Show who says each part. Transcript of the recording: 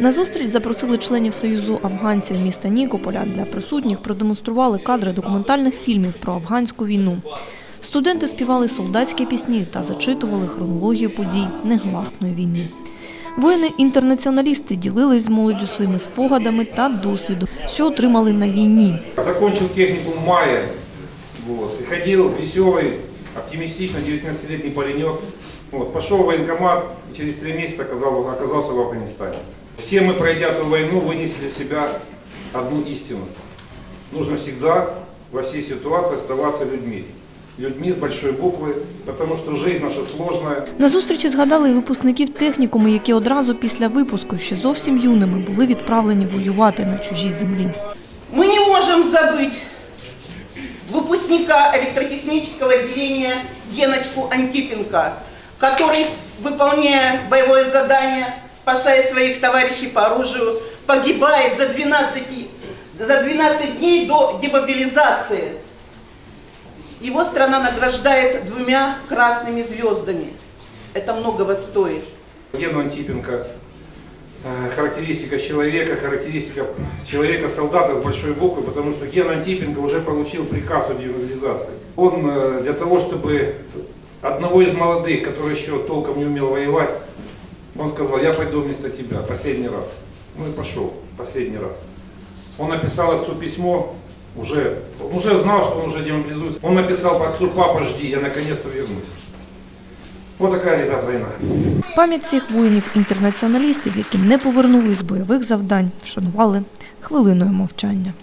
Speaker 1: На зустріч запросили членів Союзу афганців міста Нікополя. Для присутніх продемонстрували кадри документальних фільмів про афганську війну. Студенти співали солдатські пісні та зачитували хронологію подій негласної війни. Воїни-інтернаціоналісти ділились з молоддю своїми спогадами та досвідом, що отримали на війні.
Speaker 2: Закончил технику в мае, вот, и ходил веселый, 19-летний паренек. Вот, пошел в военкомат, и через три месяца оказал- оказался в Афганистане Все мы, пройдя ту войну, вынесли для себя одну истину. Нужно всегда во всей ситуации оставаться людьми. Людьми с большой буквы, потому что жизнь наша сложная,
Speaker 1: На зустрічі згадали і випускників технікуму, які одразу після випуску, ще зовсім юними, були відправлені воювати на чужій землі.
Speaker 3: Мы не можем забыть выпускника электротехнического отделения Геночку Антипенко, который, выполняя боевое задание, спасая своих товарищей по оружию, погибает за 12, за 12 дней до демобилизации. Его страна награждает двумя красными звездами. Это многого стоит.
Speaker 2: Гену Антипенко, э, характеристика человека, характеристика человека-солдата с большой буквы, потому что Ген Антипенко уже получил приказ о демобилизации. Он э, для того, чтобы одного из молодых, который еще толком не умел воевать, он сказал, я пойду вместо тебя, последний раз. Ну и пошел, последний раз. Он написал отцу письмо, уже, он уже знал, что он уже демобилизуется. Он написал отцу, папа, жди, я наконец-то вернусь. Вот такая, ребят, война.
Speaker 1: Пам'ять всіх воїнів-інтернаціоналістів, які не повернулись з бойових завдань, вшанували хвилиною мовчання.